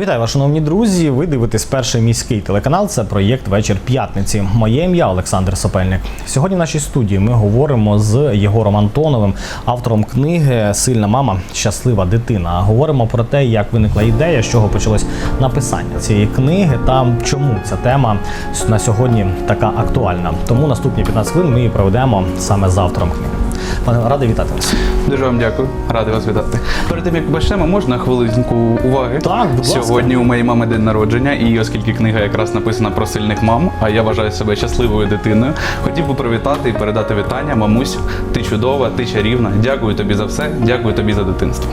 Вітаю вас, шановні друзі. Ви дивитесь перший міський телеканал. Це проєкт Вечір п'ятниці. Моє ім'я Олександр Сопельник. Сьогодні в нашій студії ми говоримо з Єгором Антоновим, автором книги Сильна мама, щаслива дитина. Говоримо про те, як виникла ідея, з чого почалось написання цієї книги та чому ця тема на сьогодні така актуальна. Тому наступні 15 хвилин ми її проведемо саме з автором книги. Пане радий вітати вас. Дуже вам дякую, радий вас вітати. Перед тим як почнемо, можна хвилинку уваги. Так, будь ласка. Сьогодні у моєї мами день народження, і оскільки книга якраз написана про сильних мам, а я вважаю себе щасливою дитиною, хотів би привітати і передати вітання. Мамусь, ти чудова, ти чарівна. Дякую тобі за все, дякую тобі за дитинство.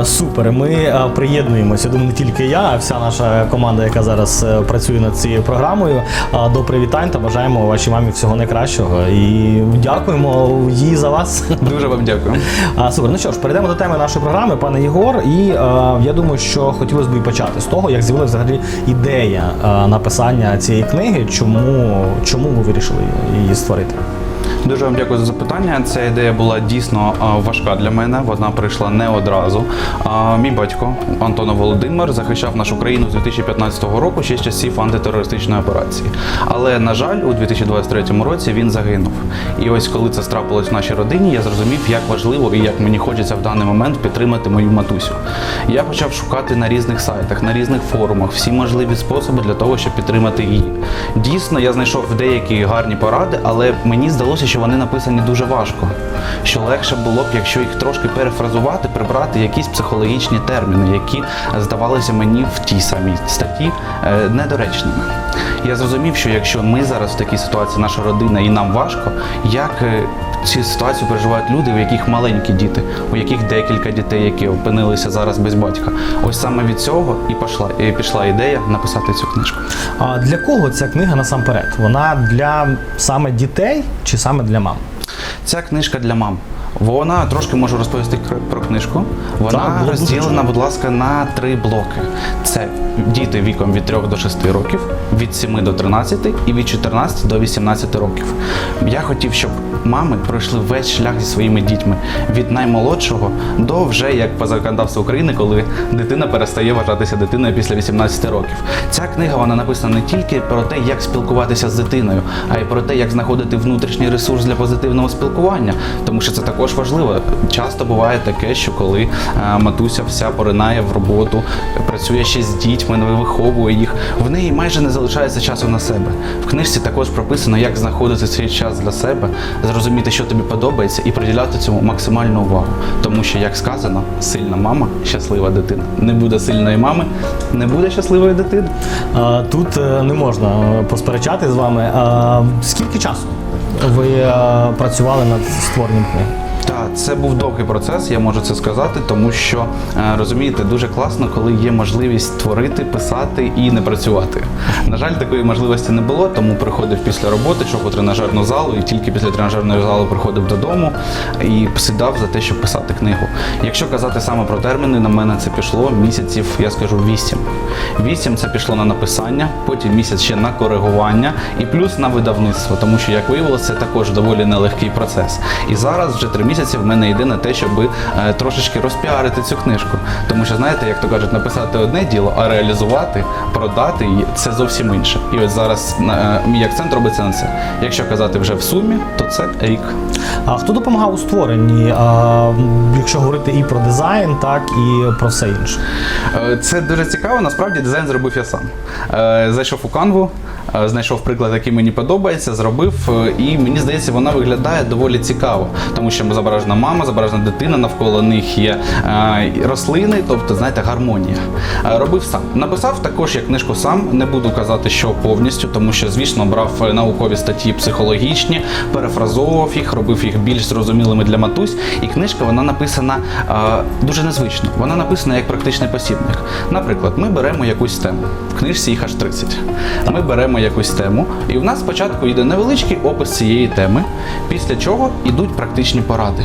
Е, Супер. Ми е, приєднуємося. Думаю, не тільки я, а вся наша команда, яка зараз е, працює над цією програмою. е, До привітань та бажаємо вашій мамі всього найкращого. І дякуємо їй за вас. Дуже вам дякую. А, Супер. Ну що ж, перейдемо до теми нашої програми, пане Єгор. І е, я думаю, що хотілося б і почати з того, як з'явилася взагалі ідея е, написання цієї книги. Чому, чому ви вирішили її створити? Дуже вам дякую за запитання. Ця ідея була дійсно важка для мене. Вона прийшла не одразу. Мій батько Антон Володимир захищав нашу країну з 2015 року ще з часів антитерористичної операції. Але на жаль, у 2023 році він загинув. І ось коли це трапилось в нашій родині, я зрозумів, як важливо і як мені хочеться в даний момент підтримати мою матусю. Я почав шукати на різних сайтах, на різних форумах всі можливі способи для того, щоб підтримати її. Дійсно, я знайшов деякі гарні поради, але мені здалося, що вони написані дуже важко. Що легше було б, якщо їх трошки перефразувати, прибрати якісь психологічні терміни, які здавалися мені в тій самій статті е, недоречними. Я зрозумів, що якщо ми зараз в такій ситуації, наша родина, і нам важко, як е, цю ситуацію переживають люди, у яких маленькі діти, у яких декілька дітей, які опинилися зараз без батька. Ось саме від цього і пішла, і пішла ідея написати цю книжку. А для кого ця книга насамперед? Вона для саме дітей чи саме для мам? Ця книжка для мам. Вона трошки можу розповісти про книжку. Вона Так, розділена, будь ласка, на три блоки: це діти віком від 3 до 6 років, від 7 до 13 і від 14 до 18 років. Я хотів, щоб мами пройшли весь шлях зі своїми дітьми від наймолодшого до вже як по законодавству України, коли дитина перестає вважатися дитиною після 18 років. Ця книга вона написана не тільки про те, як спілкуватися з дитиною, а й про те, як знаходити внутрішній ресурс для позитивного спілкування, тому що це також важливо. Часто буває таке, що коли е, матуся вся поринає в роботу, працює ще з дітьми, не виховує їх, в неї майже не залишається часу на себе. В книжці також прописано, як знаходити цей час для себе, зрозуміти, що тобі подобається, і приділяти цьому максимальну увагу. Тому що, як сказано, сильна мама щаслива дитина. Не буде сильної мами, не буде щасливої дитини. Тут е, не можна е, посперечати з вами. Скільки часу ви працювали над створенням книги? Так, це був довгий процес, я можу це сказати, тому що е, розумієте, дуже класно, коли є можливість творити, писати і не працювати. На жаль, такої можливості не було, тому приходив після роботи, йшов у тренажерну залу, і тільки після тренажерної залу приходив додому і сідав за те, щоб писати книгу. Якщо казати саме про терміни, на мене це пішло місяців, я скажу, вісім. Вісім це пішло на написання, потім місяць ще на коригування і плюс на видавництво, тому що, як виявилося, це також доволі нелегкий процес. І зараз вже три місяці в мене йде на те, щоб е, трошечки розпіарити цю книжку. Тому що, знаєте, як то кажуть, написати одне діло, а реалізувати, продати її це зовсім інше. І ось зараз е, мій акцент робиться на це. Якщо казати вже в сумі, то це рік. А хто допомагав у створенні, а, якщо говорити і про дизайн, так і про все інше? Е, Це дуже цікаво. Насправді дизайн зробив я сам. Зайшов у канву, знайшов приклад, який мені подобається, зробив, е, і мені здається, вона виглядає доволі цікаво, тому що зображена мама, зображена дитина, навколо них є е, рослини, тобто, знаєте, гармонія. Е, Робив сам. Написав також я книжку сам. Не буду казати, що повністю, тому що, звісно, брав е, наукові статті психологічні, перефразовував їх, робив їх більш зрозумілими для матусь. І книжка вона написана е, дуже незвично. Вона написана як практичний посібник. Наприклад, ми беремо якусь тему. В книжці їх аж 30. Ми беремо якусь тему, і в нас спочатку йде невеличкий опис цієї теми, після чого йдуть практичні поради.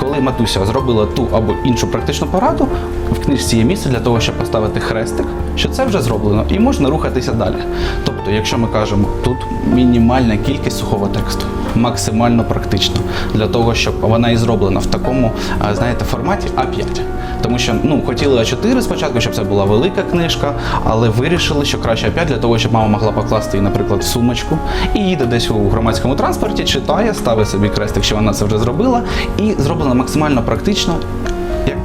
Коли матуся зробила ту або іншу практичну пораду, в книжці є місце для того, щоб поставити хрестик, що це вже зроблено, і можна рухатися далі. Тобто, якщо ми кажемо, тут мінімальна кількість сухого тексту, максимально практично, для того, щоб вона і зроблена в такому, знаєте, форматі А5. Тому що ну хотіли А4 спочатку, щоб це була велика книжка, але вирішили, що краще А5 для того, щоб мама могла покласти її, наприклад, в сумочку і їде десь у громадському транспорті, читає, ставить собі крестик, що вона це вже зробила, і зроблено максимально практично,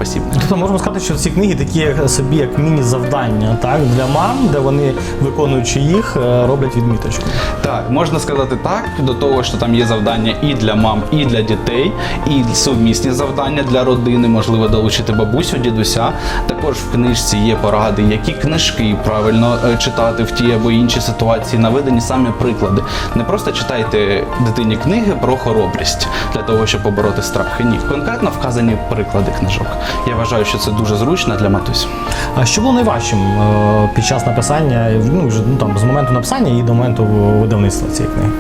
посібник. Тобто можемо сказати, що ці книги такі собі як міні-завдання, так для мам, де вони, виконуючи їх, е, роблять відміточку. Так, можна сказати так, до того, що там є завдання і для мам, і для дітей, і сумісні завдання для родини, можливо, долучити бабусю, дідуся. Також в книжці є поради, які книжки правильно е, читати в ті або інші ситуації, наведені самі приклади. Не просто читайте дитині книги про хоробрість для того, щоб побороти страхи. Ні, конкретно вказані приклади книжок. Я вважаю, що це дуже зручно для матусь. А що було найважчим е, під час написання, ну вже ну там з моменту написання і до моменту видавництва цієї книги?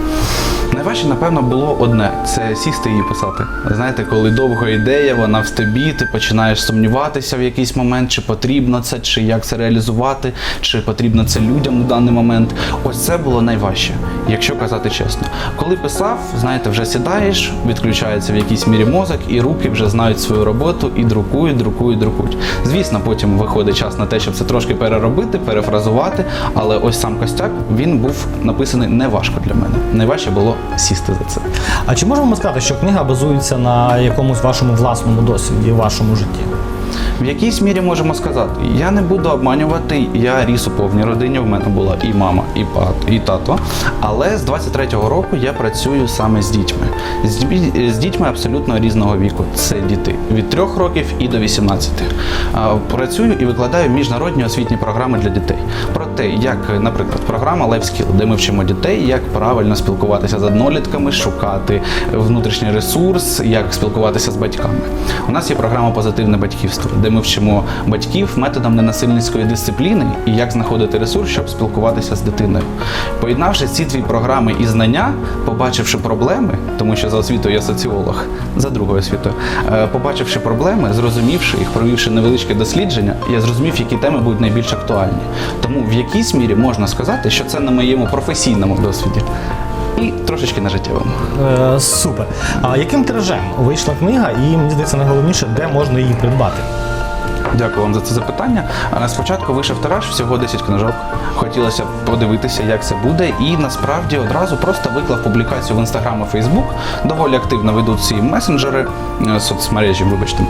Найважче, напевно, було одне це сісти і писати. Знаєте, коли довга ідея, вона в тобі, ти починаєш сумніватися в якийсь момент, чи потрібно це, чи як це реалізувати, чи потрібно це людям у даний момент. Ось це було найважче, якщо казати чесно. Коли писав, знаєте, вже сідаєш, відключається в якійсь мірі мозок, і руки вже знають свою роботу і друкують, друкують, друкують. Звісно, потім виходить час на те, щоб це трошки переробити, перефразувати. Але ось сам костяк він був написаний не важко для мене. Найважче було сісти за це. А чи можемо ми сказати, що книга базується на якомусь вашому власному досвіді, вашому житті? В якійсь мірі можемо сказати, я не буду обманювати, я ріс у повній родині, в мене була і мама, і пат, і тато. Але з 23-го року я працюю саме з дітьми. З, дітьми- абсолютно різного віку. Це діти від 3 років і до 18. Працюю і викладаю міжнародні освітні програми для дітей. Про те, як, наприклад, програма LifeSkill, де ми вчимо дітей, як правильно спілкуватися з однолітками, шукати внутрішній ресурс, як спілкуватися з батьками. У нас є програма Позитивне батьківство, де ми вчимо батьків методом ненасильницької дисципліни і як знаходити ресурс, щоб спілкуватися з дитиною. Поєднавши ці дві програми і знання, побачивши проблеми, тому що за освітою я соціолог, за другою освітою, е, побачивши проблеми, зрозумівши їх, провівши невеличке дослідження, я зрозумів, які теми будуть найбільш актуальні. Тому в якійсь мірі можна сказати, що це на моєму професійному досвіді. І трошечки на життєвому. Е, супер. А яким тиражем вийшла книга, і мені здається, найголовніше, де можна її придбати? Дякую вам за це запитання. Спочатку вийшов тираж всього 10 книжок. Хотілося подивитися, як це буде, і насправді одразу просто виклав публікацію в інстаграм і Фейсбук. Доволі активно ведуть ці месенджери е, соцмережі, вибачте.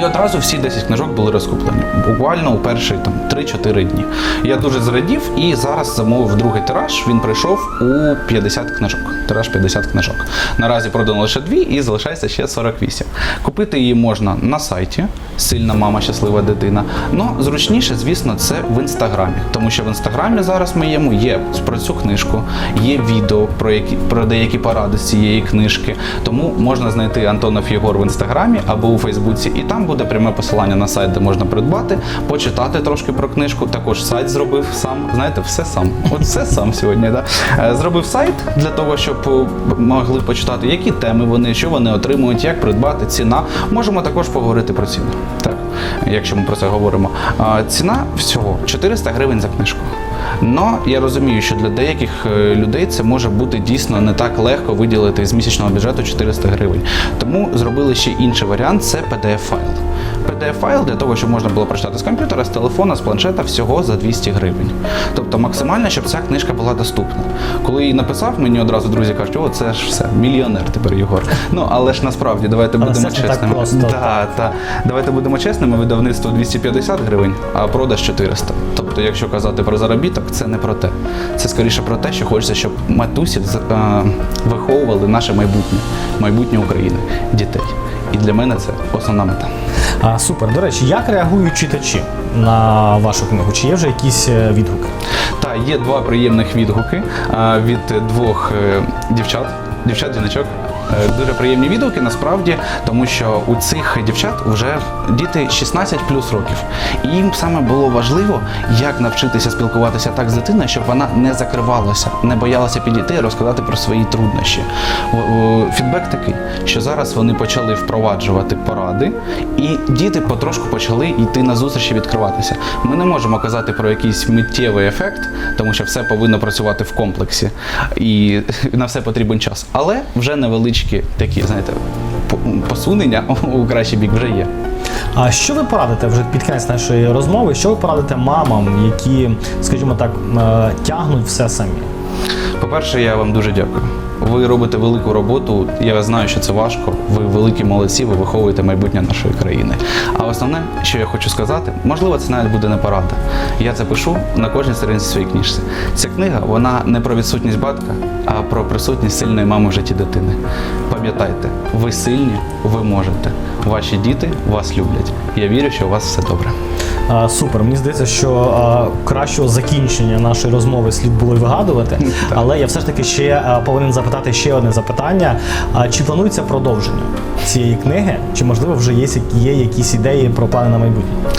І одразу всі 10 книжок були розкуплені. Буквально у перші там 3-4 дні. Я дуже зрадів і зараз замовив другий тираж. Він прийшов у 50 книжок. Тираж 50 книжок. Наразі продано лише дві і залишається ще 48. Купити її можна на сайті Сильна мама, щаслива дитина. Ну зручніше, звісно, це в інстаграмі, тому що в інстаграмі зараз моєму є про цю книжку, є відео про які про деякі поради з цієї книжки. Тому можна знайти Антонов Єгор в інстаграмі або у Фейсбуці, і там буде пряме посилання на сайт, де можна придбати, почитати трошки про книжку. Також сайт зробив сам. Знаєте, все сам. От все сам сьогодні. Да? Е, Зробив сайт для того, щоб е, могли почитати, які теми вони, що вони отримують, як придбати, ціна. Можемо також поговорити про ціну. Так, якщо ми про це говоримо. Ціна всього 400 гривень за книжку. Но я розумію, що для деяких е, людей це може бути дійсно не так легко виділити з місячного бюджету 400 гривень. Тому зробили ще інший варіант це PDF-файл. PDF-файл для того, щоб можна було прочитати з комп'ютера, з телефона, з планшета всього за 200 гривень. Тобто максимально, щоб ця книжка була доступна. Коли її написав, мені одразу друзі кажуть, о, це ж все, мільйонер тепер Єгор. Ну але ж насправді давайте Але будемо так чесними. просто. Да, та. Давайте будемо чесними, видавництво 250 гривень, а продаж 400. Тобто, якщо казати про заробіток, це не про те. Це скоріше про те, що хочеться, щоб матусі з- е, виховували наше майбутнє, майбутнє України, дітей. І для мене це основна мета. А, супер. До речі, як реагують читачі на вашу книгу? Чи є вже якісь е, відгуки? Та є два приємних відгуки від двох е, дівчат, дівчат, жіночок. Е, Дуже приємні відгуки насправді, тому що у цих дівчат вже діти 16 плюс років. І їм саме було важливо, як навчитися спілкуватися так з дитиною, щоб вона не закривалася, не боялася підійти і розказати про свої труднощі. Фідбек такий, що зараз вони почали впроваджувати поради, і діти потрошку почали йти на зустрічі, відкриватися. Ми не можемо казати про якийсь миттєвий ефект, тому що все повинно працювати в комплексі, і на все потрібен час. Але вже невеличкі такі, знаєте, посунення у кращий бік вже є. А що ви порадите вже під кінець нашої розмови? Що ви порадите мамам, які, скажімо так, е, тягнуть все самі? По-перше, я вам дуже дякую. Ви робите велику роботу. Я знаю, що це важко. Ви великі молодці, ви виховуєте майбутнє нашої країни. А основне, що я хочу сказати, можливо, це навіть буде не порада. Я це пишу на кожній сторінці своїй книжці. Ця книга вона не про відсутність батька, а про присутність сильної мами в житті дитини. Пам'ятайте, ви сильні, ви можете. Ваші діти вас люблять. Я вірю, що у вас все добре. Супер. Мені здається, що кращого закінчення нашої розмови слід було й вигадувати. Але я все ж таки ще повинен запитати ще одне запитання: чи планується продовження цієї книги? Чи можливо вже є, є якісь ідеї про плани на майбутнє?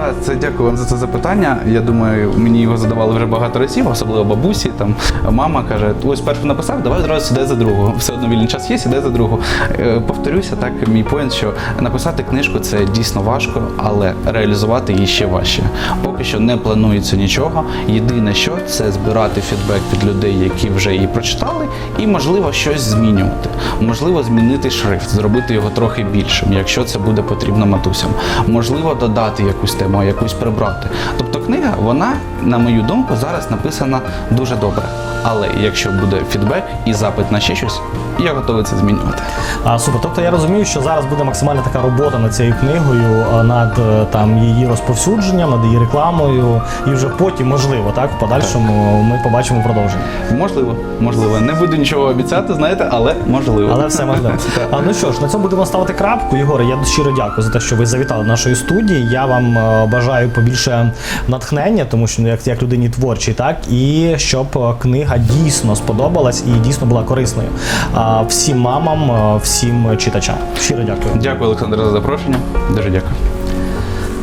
Так, це дякую вам за це запитання. Я думаю, мені його задавали вже багато разів, особливо бабусі. Там мама каже: ось першу написав, давай одразу сідай за другу. Все одно вільний час є, сідай за другу. Е, Повторюся, так мій поінт, що написати книжку це дійсно важко, але реалізувати її ще важче. Поки що не планується нічого. Єдине, що це збирати фідбек від людей, які вже її прочитали, і можливо щось змінювати. Можливо, змінити шрифт, зробити його трохи більшим, якщо це буде потрібно матусям. Можливо, додати якусь тему, а якусь прибрати. Тобто книга, вона, на мою думку, зараз написана дуже добре. Але якщо буде фідбек і запит на ще щось, я готовий це змінювати. А, супер. Тобто я розумію, що зараз буде максимальна така робота над цією книгою, над е, там її розповсюдженням, над її рекламою, і вже потім, можливо, так в подальшому ми побачимо продовження. Можливо, можливо. Не буду нічого обіцяти, знаєте, але можливо. Але все можливо. А, ну що ж, на цьому будемо ставити крапку. Єгоре, я щиро дякую за те, що ви завітали до нашої студії. Я вам е, бажаю побільше натхнення, тому що ну, як, як людині творчій, так і щоб е, книга дійсно сподобалась і дійсно була корисною. А всім мамам, е, всім читачам. Щиро дякую. Дякую, Олександр, за запрошення. Дуже дякую.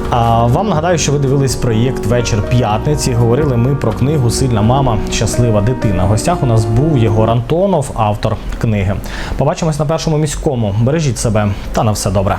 А вам нагадаю, що ви дивились проєкт Вечір п'ятниці. Говорили ми про книгу Сильна мама, щаслива дитина. В гостях у нас був Єгор Антонов, автор книги. Побачимось на першому міському. Бережіть себе та на все добре.